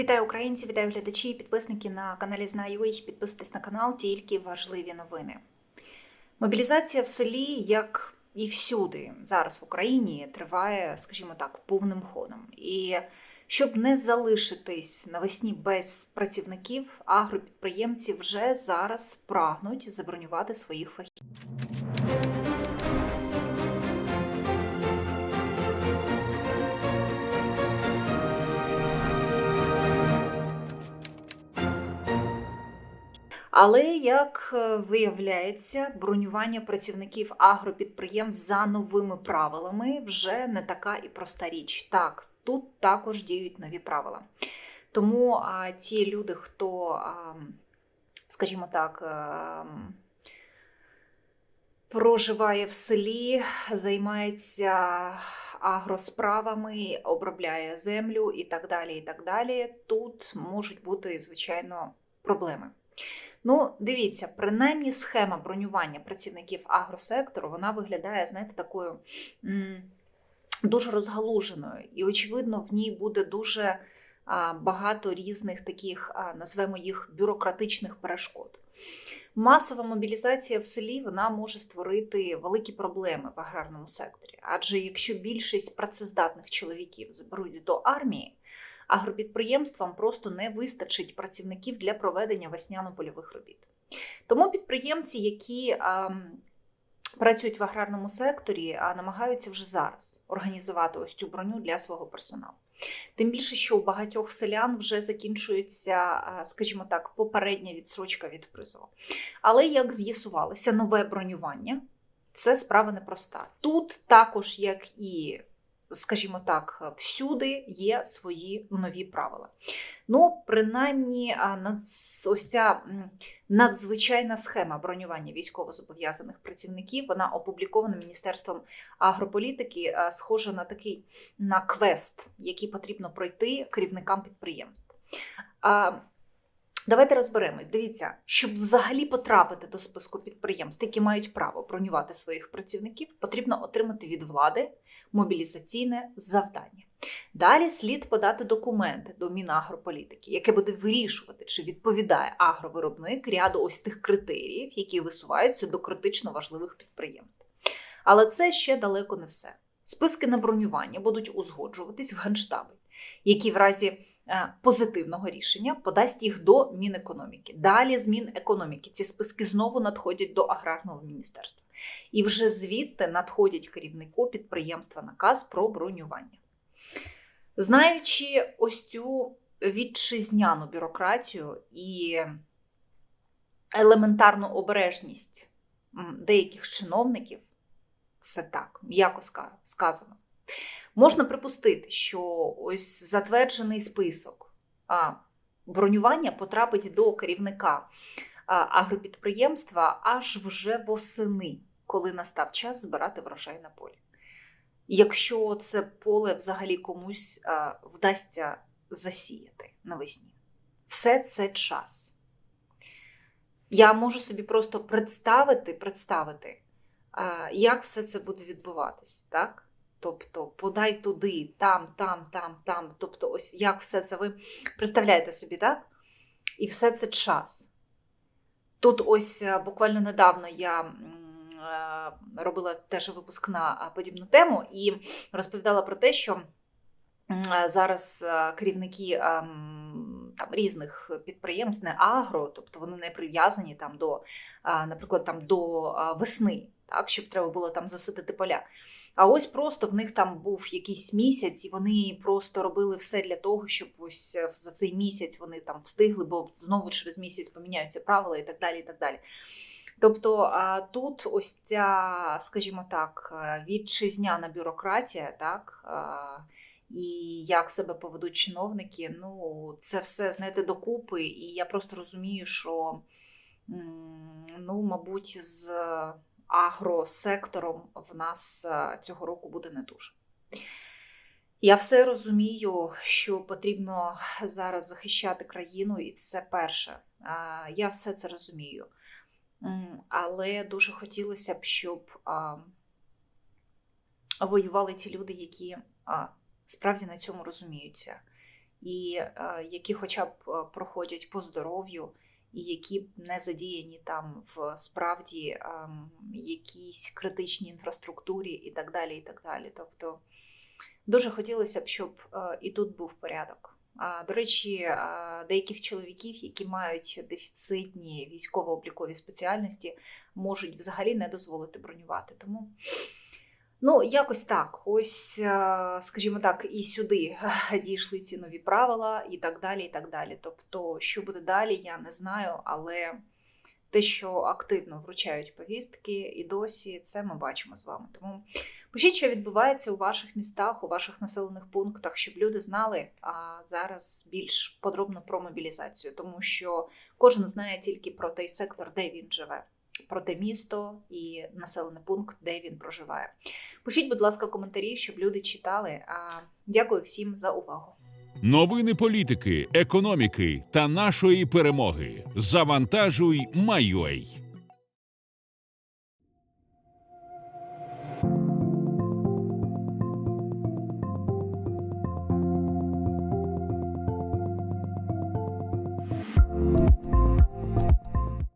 Вітаю українці, вітаю глядачі, і підписники на каналі Знаю.ua. Підписуйтесь на канал, тільки важливі новини. Мобілізація в селі, як і всюди, зараз в Україні триває, скажімо так, повним ходом. І щоб не залишитись навесні без працівників, агропідприємці вже зараз прагнуть забронювати своїх фахівців. Але як е, виявляється, бронювання працівників агропідприємств за новими правилами вже не така і проста річ. Так, тут також діють нові правила. Тому а, ті люди, хто, а, скажімо так, а, проживає в селі, займається агросправами, обробляє землю і так далі. і так далі, Тут можуть бути, звичайно, проблеми. Ну, дивіться, принаймні схема бронювання працівників агросектору вона виглядає, знаєте, такою м, дуже розгалуженою. І, очевидно, в ній буде дуже а, багато різних таких, а, назвемо їх бюрократичних перешкод. Масова мобілізація в селі вона може створити великі проблеми в аграрному секторі. Адже якщо більшість працездатних чоловіків заберуть до армії, агропідприємствам просто не вистачить працівників для проведення весняно-польових робіт. Тому підприємці, які а, працюють в аграрному секторі, а, намагаються вже зараз організувати ось цю броню для свого персоналу. Тим більше, що у багатьох селян вже закінчується, скажімо так, попередня відсрочка від призову. Але як з'ясувалося, нове бронювання це справа непроста. Тут також, як і скажімо так, всюди є свої нові правила. Ну, принаймні, ось ця надзвичайна схема бронювання військовозобов'язаних працівників, вона опублікована Міністерством агрополітики, схожа на такий на квест, який потрібно пройти керівникам підприємств. Давайте розберемось. Дивіться, щоб взагалі потрапити до списку підприємств, які мають право бронювати своїх працівників, потрібно отримати від влади мобілізаційне завдання. Далі слід подати документи до Мінагрополітики, яке буде вирішувати, чи відповідає агровиробник ряду ось тих критеріїв, які висуваються до критично важливих підприємств. Але це ще далеко не все. Списки на бронювання будуть узгоджуватись в генштабі, які в разі позитивного рішення подасть їх до Мінекономіки. Далі з Мінекономіки ці списки знову надходять до аграрного міністерства. І вже звідти надходять керівнику підприємства наказ про бронювання. Знаючи ось цю вітчизняну бюрократію і елементарну обережність деяких чиновників, це так, м'яко сказано. Можна припустити, що ось затверджений список бронювання потрапить до керівника агропідприємства аж вже восени, коли настав час збирати врожай на полі. Якщо це поле взагалі комусь вдасться засіяти навесні, все це час. Я можу собі просто представити, представити, як все це буде відбуватись, так? Тобто подай туди, там, там, там, там. Тобто, ось як все це ви представляєте собі, так? І все це час. Тут ось е, буквально недавно я е, робила теж випуск на е, подібну тему і розповідала про те, що зараз керівники там, різних підприємств, не агро, тобто вони не прив'язані там до, наприклад, там до весни, так, щоб треба було там засидити поля. А ось просто в них там був якийсь місяць, і вони просто робили все для того, щоб ось е, за цей місяць вони там встигли, бо знову через місяць поміняються правила і так далі. і так далі. Тобто тут ось ця, скажімо так, е, вітчизняна бюрократія, так, і як себе поведуть чиновники, ну, це все, знаєте, докупи. І я просто розумію, що, ну, мабуть, з агросектором в нас е, цього року буде не дуже. Я все розумію, що потрібно зараз захищати країну, і це перше. Я все це розумію. Але дуже хотілося б, щоб воювали ті люди, які справді на цьому розуміються. і е, які хоча б е, проходять по здоров'ю, і які б не задіяні там в справді ем, якійсь критичній інфраструктурі і так далі. і так далі. Тобто дуже хотілося б, щоб е, і тут був порядок. А, До речі, е, деяких чоловіків, які мають дефіцитні військово-облікові спеціальності, можуть взагалі не дозволити бронювати. Тому ну, якось так. Ось, е, скажімо так, і сюди е, дійшли ці нові правила, і так далі. і так далі. Тобто, що буде далі, я не знаю, але те, що активно вручають повістки, і досі це ми бачимо з вами. Тому пишіть, що відбувається у ваших містах, у ваших населених пунктах, щоб люди знали а зараз більш подробно про мобілізацію, тому що кожен знає тільки про той сектор, де він живе. Про те місто і населений пункт, де він проживає. Пишіть, будь ласка, коментарі, щоб люди читали. А дякую всім за увагу. Новини політики, економіки та нашої перемоги. Завантажуй, Майой.